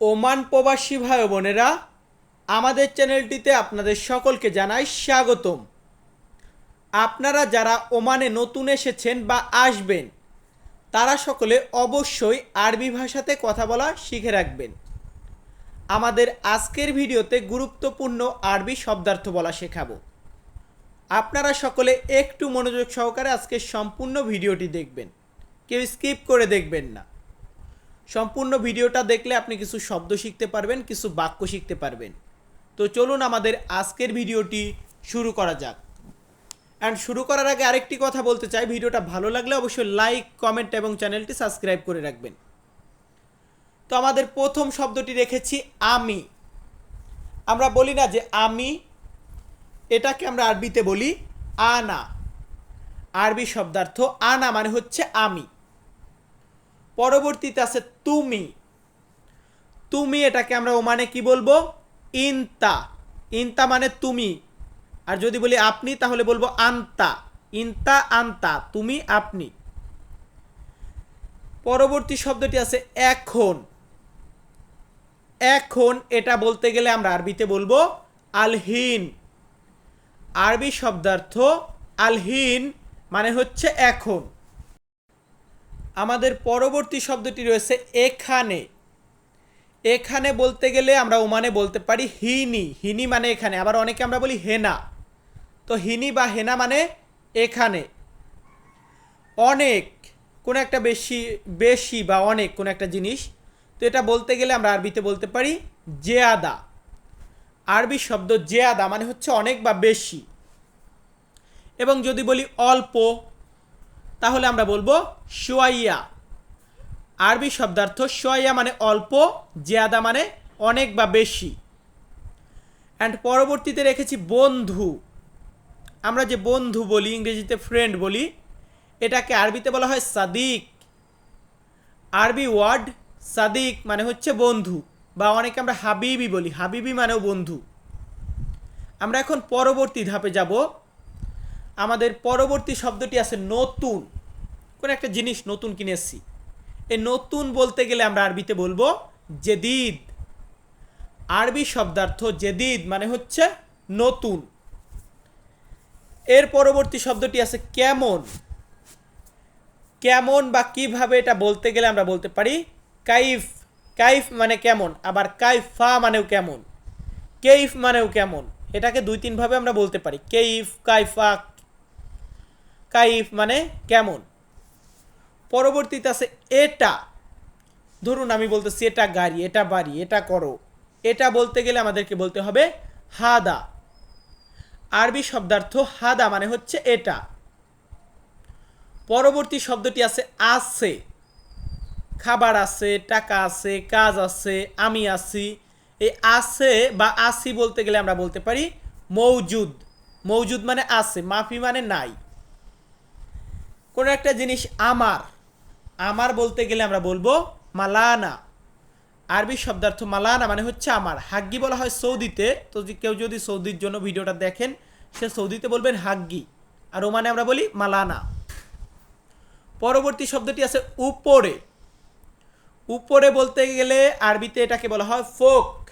Oman প্রবাসী ভাই বোনেরা, আমাদের চ্যানেলটিতে আপনাদের সকলকে জানাই স্বাগতম। আপনারা যারা ওমানে নতুন এসেছেন বা আসবেন, তারা সকলে অবশ্যই আরবি ভাষাতে কথা বলা শিখে রাখবেন। আমাদের আজকের ভিডিওতে গুরুত্বপূর্ণ আরবি শব্দার্থ বলা শেখাবো। আপনারা সকলে একটু মনোযোগ সহকারে আজকের সম্পূর্ণ ভিডিওটি দেখবেন। কেউ স্কিপ করে দেখবেন না। সম্পূর্ণ ভিডিওটা দেখলে আপনি কিছু শব্দ শিখতে পারবেন, কিছু বাক্য শিখতে পারবেন। তো চলুন আমাদের আজকের ভিডিওটি শুরু করা যাক। অ্যান্ড শুরু করার আগে আরেকটি কথা বলতে চাই। ভিডিওটা ভালো লাগলে অবশ্যই লাইক কমেন্ট এবং চ্যানেলটি সাবস্ক্রাইব করে রাখবেন। তো আমাদের প্রথম শব্দটি রেখেছি, আমি। আমরা বলি না যে আমি, এটাকে আমরা আরবিতে বলি আনা। আরবি শব্দার্থ আনা মানে হচ্ছে আমি। পরবর্তীতে আছে তুমি। তুমি এটাকে আমরা ওমানে কি বলব? ইনতা। ইনতা মানে তুমি। আর যদি বলি আপনি, তাহলে বলব আন্তা। ইনতা, আন্তা। তুমি, আপনি। পরবর্তী শব্দটি আছে এখন। এখন এটা বলতে গেলে আমরা আরবিতে বলব আলহিন। আরবি শব্দার্থ আলহীন মানে হচ্ছে এখন। আমাদের পরবর্তী শব্দটি রয়েছে এখানে। এখানে বলতে গেলে আমরা ওমানে বলতে পারি হিনি। হিনি মানে এখানে। আবার অনেকে আমরা বলি হেনা। তো হিনি বা হেনা মানে এখানে। অনেক, কোনো একটা বেশি বেশি বা অনেক কোনো একটা জিনিস। তো এটা বলতে গেলে আমরা আরবিতে বলতে পারি জেয়াদা। আরবি শব্দ জেয়াদা মানে হচ্ছে অনেক বা বেশি। এবং যদি বলি অল্প তাহলে আমরা বলব সোয়াইয়া আরবি শব্দার্থ সোয়াইয়া মানে অল্প, জিয়াদা মানে অনেক বা বেশি। অ্যান্ড পরবর্তীতে রেখেছি বন্ধু। আমরা যে বন্ধু বলি, ইংরেজিতে ফ্রেন্ড বলি, এটাকে আরবিতে বলা হয় সাদিক। আরবি ওয়ার্ড সাদিক মানে হচ্ছে বন্ধু, বা অনেকে আমরা হাবিবি বলি। হাবিবি মানেও বন্ধু। আমরা এখন পরবর্তী ধাপে যাব। আমাদের পরবর্তী শব্দটি আছে নতুন। কোন একটা জিনিস নতুন কিনেছি এই নতুন বলতে গেলে আমরা আরবিতে বলব জেদিদ। আরবি শব্দার্থ জেদিদ মানে হচ্ছে নতুন। এর পরবর্তী শব্দটি আছে কেমন। কেমন বা কীভাবে এটা বলতে গেলে আমরা বলতে পারি কাইফ। কাইফ মানে কেমন, আবার কাইফা মানেও কেমন। কেইফ মানেও কেমন। এটাকে দুই তিনভাবে আমরা বলতে পারি। কেইফ, কাইফা কাইফ মানে কেমন? পরবর্তীতে আছে এটা। ধরুন আমি বলতেছি, এটা গাড়ি, এটা বাড়ি, এটা করো। এটা বলতে গেলে আমাদেরকে বলতে হবে হাদা। আরবি শব্দার্থ হাদা মানে হচ্ছে এটা। পরবর্তী শব্দটি আছে আছে। খাবার আছে, টাকা আছে, কাজ আছে, আমি আছি। এই আছে বা আসি বলতে গেলে আমরা বলতে পারি মৌজুদ। মৌজুদ মানে আছে, মাফি মানে নাই। কোনো একটা জিনিস আমার আমার বলতে গেলে আমরা বলব মালানা। আরবি শব্দার্থ মালানা মানে হচ্ছে আমার। হাগ্গি বলা হয় সৌদিতে। তো কেউ যদি সৌদির জন্য ভিডিওটা দেখেন, সে সৌদিতে বলবেন হাগ্গি। আর ওমানে আমরা বলি মালানা। পরবর্তী শব্দটি আছে উপরে। উপরে বলতে গেলে আরবিতে এটাকে বলা হয় ফোক।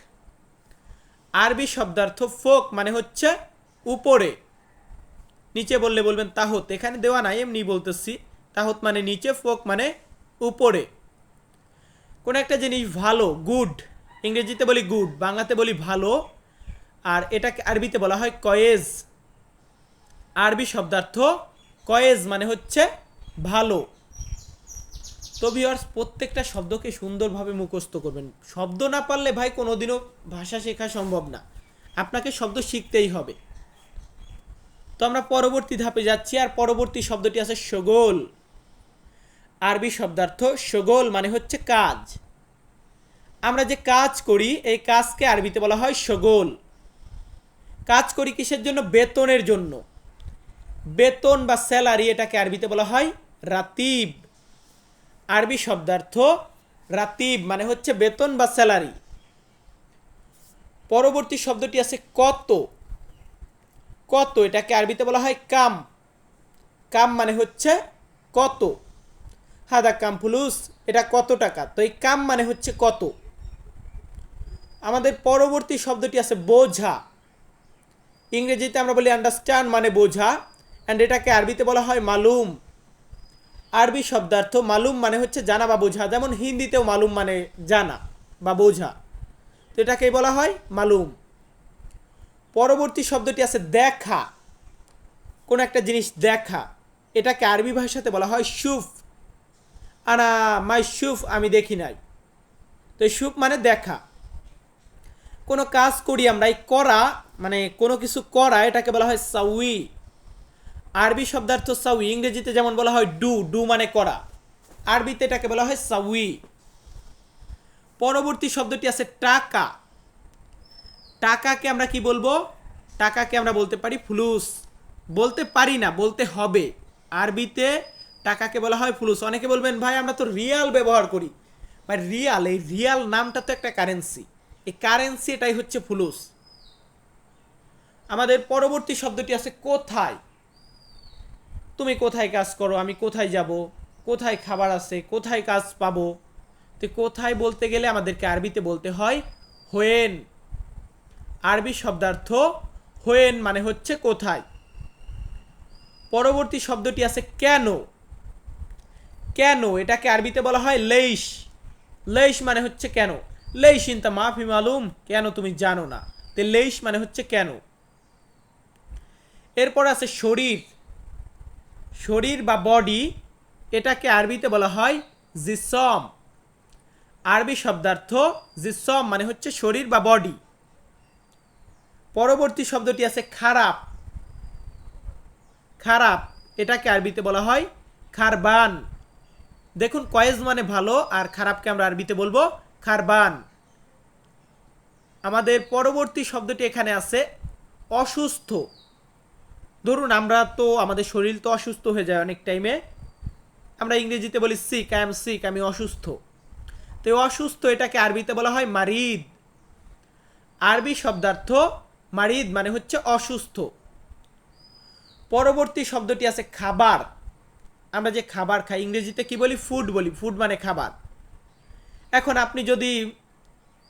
আরবি শব্দার্থ ফোক মানে হচ্ছে উপরে। নিচে বললে বলবেন তাহত, এখানে দেওয়া নাই, এমনি বলতেছি। তাহত মানে নিচে, ফোক মানে উপরে। কোন একটা জিনিস ভালো গুড ইংরেজিতে বলি গুড বাংলাতে বলি ভালো, আর এটাকে আরবিতে বলা হয় কয়েজ। আরবি শব্দার্থ কয়েজ মানে হচ্ছে ভালো। তো ভিওয়ার্স প্রত্যেকটা শব্দকে সুন্দরভাবে মুখস্থ করবেন। শব্দ না পারলে ভাই কোনোদিনও ভাষা শেখা সম্ভব না। আপনাকে শব্দ শিখতেই হবে। তো আমরা পরবর্তী ধাপে যাচ্ছি, আর পরবর্তী শব্দটি আছে সগোল। আরবি শব্দার্থ সগোল মানে হচ্ছে কাজ। আমরা যে কাজ করি, এই কাজকে আরবিতে বলা হয় সগোল। কাজ করি কিসের জন্য? বেতনের জন্য। বেতন বা স্যালারি এটাকে আরবিতে বলা হয় রাতিব। আরবি শব্দার্থ রাতিব মানে হচ্ছে বেতন বা স্যালারি। পরবর্তী শব্দটি আছে কত। কত? এটাকে আরবিতে বলা হয় কাম। কাম মানে হচ্ছে কত? হাদা কাম ফুলুস, এটা কত টাকা? তো এই কাম মানে হচ্ছে কত? আমাদের পরবর্তী শব্দটি আছে বোঝা। ইংরেজিতে আমরা বলি আন্ডারস্ট্যান্ড মানে বোঝা অ্যান্ড এটাকে আরবিতে বলা হয় মালুম। আরবি শব্দার্থ মালুম মানে হচ্ছে জানা বা বোঝা, যেমন হিন্দিতেও মালুম মানে জানা বা বোঝা। তো এটাকেই বলা হয় মালুম। পরবর্তী শব্দটি আছে দেখা। কোন একটা জিনিস দেখা। এটাকে আরবি ভাষাতে বলা হয় সুফ আনা মাই সুফ আমি দেখি নাই। তো সুফ মানে দেখা। কোনো কাজ করি আমরা, এই করা মানে কোনো কিছু করা, এটাকে বলা হয় সাউই। আরবি শব্দার্থ সাউই, ইংরেজিতে যেমন বলা হয় ডু ডু মানে করা। আরবিতে এটাকে বলা হয় সাউই। পরবর্তী শব্দটি আছে টাকা। টাকাকে আমরা কি বলব? টাকাকে আমরা বলতে পারি ফুলুস। বলতে পারি না, বলতে হবে। আরবিতে টাকাকে বলা হয় ফুলুস। অনেকে বলবেন, ভাই, আমরা তো রিয়াল ব্যবহার করি। ভাই, রিয়াল, এই রিয়াল নামটা তো একটা কারেন্সি। এই কারেন্সি এটাই হচ্ছে ফুলুস। আমাদের পরবর্তী শব্দটি আছে কোথায়? তুমি কোথায় কাজ করো? আমি কোথায় যাব? কোথায় খাবার আছে? কোথায় কাজ পাবো? তো কোথায় বলতে গেলে আমাদেরকে আরবিতে বলতে হয় হোয়েন। আরবি শব্দার্থ হোয়েন মানে হচ্ছে কোথায়? পরবর্তী শব্দটি আছে কেন কেন এটাকে আরবিতে বলা হয় লেইশ। লেইশ মানে হচ্ছে কেন লেইশ ইনতা মাফি মালুম কেন তুমি জানো না। তে লেইশ মানে হচ্ছে কেন এরপর আছে শরীর। শরীর বা বডি, এটাকে আরবিতে বলা হয় জিসম। আরবি শব্দার্থ জিসম মানে হচ্ছে শরীর বা বডি। পরবর্তী শব্দটি আছে খারাপ। খারাপ, এটাকে আরবিতে বলা হয় খারবান। দেখুন, কয়েজ মানে ভালো আর খারাপকে আমরা আরবিতে বলব খারবান। আমাদের পরবর্তী শব্দটি এখানে আছে অসুস্থ। ধরুন, আমরা তো, আমাদের শরীর তো অসুস্থ হয়ে যায় অনেক টাইমে আমরা ইংরেজিতে বলি সিক আই এম সিক আমি অসুস্থ। তো অসুস্থ এটাকে আরবিতে বলা হয় মারিদ। আরবি শব্দার্থ মারিদ মানে হচ্ছে অসুস্থ। পরবর্তী শব্দটি আছে খাবার। আমরা যে খাবার খাই, ইংরেজিতে কি বলি? ফুড বলি। ফুড মানে খাবার। এখন আপনি যদি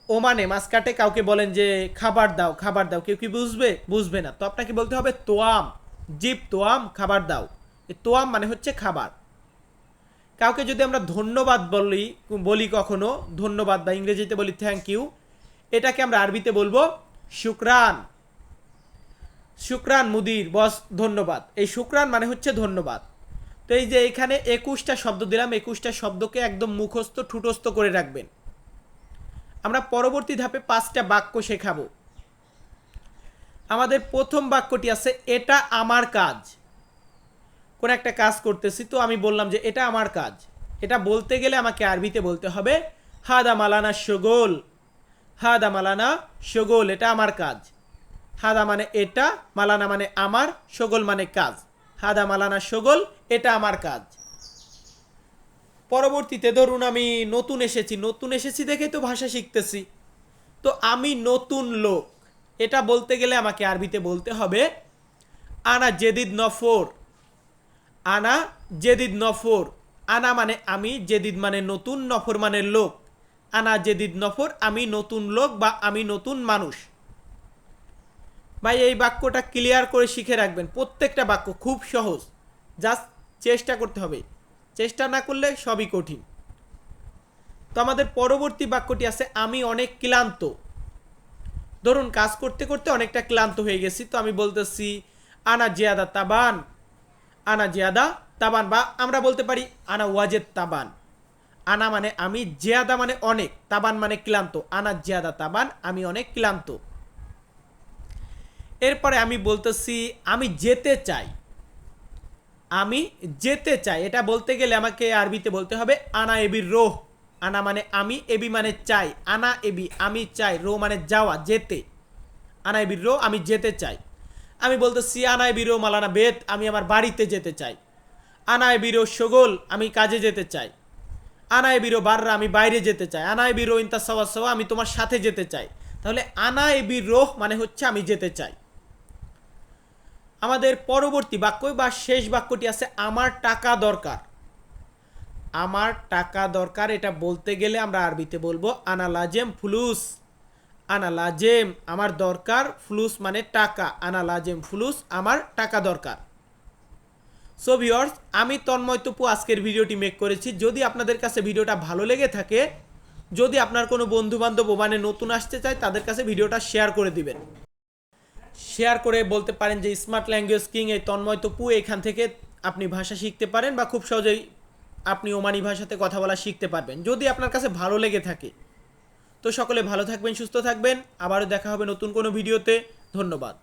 ওমানে মাসকাটে কাউকে বলেন যে, খাবার দাও খাবার দাও কেউ কি বুঝবে? বুঝবে না। তো আপনাকে বলতে হবে তোয়াম। জিপ তোয়াম, খাবার দাও। তোয়াম মানে হচ্ছে খাবার। কাউকে যদি আমরা ধন্যবাদ বলি বলি কখনো, ধন্যবাদ বা ইংরেজিতে বলি থ্যাংক ইউ এটাকে আমরা আরবিতে বলব শুক্রান। শুক্রান মুদির, বস, ধন্যবাদ। এই শুক্রান মানে হচ্ছে ধন্যবাদ। তো এই যে এখানে একুশটা শব্দ দিলাম, একুশটা শব্দকে একদম মুখস্থ, ঠুটস্থ করে রাখবেন। আমরা পরবর্তী ধাপে পাঁচটা বাক্য শেখাবো। আমাদের প্রথম বাক্যটি আছে, এটা আমার কাজ। কোন একটা কাজ করতেছি, তো আমি বললাম যে, এটা আমার কাজ। এটা বলতে গেলে আমাকে আরবিতে বলতে হবে, হাদা মালানা শগোল। হাদা মালানা শগোল, এটা আমার কাজ। হাদা মানে এটা, মালানা মানে আমার শগোল মানে কাজ। হাদা, মালানা শগোল এটা আমার কাজ। পরবর্তীতে ধরুন আমি নতুন এসেছি নতুন এসেছি দেখে তো ভাষা শিখতেছি। তো আমি নতুন লোক। এটা বলতে গেলে আমাকে আরবিতে বলতে হবে, আনা জেদিদ নফর। আনা জেদিদ নফর। আনা মানে আমি, জেদিদ মানে নতুন, নফর মানে লোক। আনা জেদিদ নফর, আমি নতুন লোক বা আমি নতুন মানুষ। ভাই, এই বাক্যটা ক্লিয়ার করে শিখে রাখবেন। প্রত্যেকটা বাক্য খুব সহজ। জাস্ট চেষ্টা করতে হবে। চেষ্টা না করলে সবই কঠিন। তো আমাদের পরবর্তী বাক্যটি আছে, আমি অনেক ক্লান্ত। ধরুন, কাজ করতে করতে অনেকটা ক্লান্ত হয়ে গেছি, তো আমি বলতেছি, আনা জিয়াদা তাবান। আনা জিয়াদা তাবান বা আমরা বলতে পারি, আনা ওয়াজেদ তাবান। আনা মানে আমি, জিয়াদা মানে অনেক, তাবান মানে ক্লান্ত। আনা জিয়াদা তাবান, আমি অনেক ক্লান্ত। এরপরে আমি বলতেছি, আমি যেতে চাই। আমি যেতে চাই। এটা বলতে গেলে আমাকে আরবিতে বলতে হবে, আনা এবির রোহ। আনা মানে আমি, এবি মানে চাই। আনা এবি, আমি চাই। রো মানে যাওয়া, যেতে। আনা এবির রো আমি যেতে চাই। আমি বলতেছি, আনা এবির রো মালানা বেত, আমি আমার বাড়িতে যেতে চাই। আনা এবির রো সগোল, আমি কাজে যেতে চাই। আনা এবিরো বাররা, আমি বাইরে যেতে চাই। আনা এবিরো ইন্তা সওয়া সওয়া আমি তোমার সাথে যেতে চাই। তাহলে আনা এবির রোহ মানে হচ্ছে আমি যেতে চাই। আমাদের পরবর্তী বাক্য, বা শেষ বাক্যটি আছে, আমার টাকা দরকার। আমার টাকা দরকার, এটা বলতে গেলে আমরা আরবিতে বলব আনালাজেম ফুলুস। আনা লাজেম আমার দরকার, ফ্লুস মানে টাকা। আনা লাজেম ফ্লুস আমার টাকা দরকার। সো ভিওর্স আমি তন্ময় তপু আজকের ভিডিওটি মেক করেছি। যদি আপনাদের কাছে ভিডিওটা ভালো লেগে থাকে, যদি আপনার কোনো বন্ধু বান্ধব ওমানে নতুন আসতে চায়, তাদের কাছে ভিডিওটা শেয়ার করে দিবেন। শেয়ার করে বলতে পারেন যে স্মার্ট ল্যাঙ্গুয়েজ কিং এই তন্ময় তপু এখান থেকে আপনি ভাষা শিখতে পারেন বা খুব সহজেই আপনি ওমানি ভাষাতে কথা বলা শিখতে পারবেন। যদি আপনার কাছে ভালো লেগে থাকে, তো সকলে ভালো থাকবেন, সুস্থ থাকবেন। আবারও দেখা হবে নতুন কোনো ভিডিওতে। ধন্যবাদ।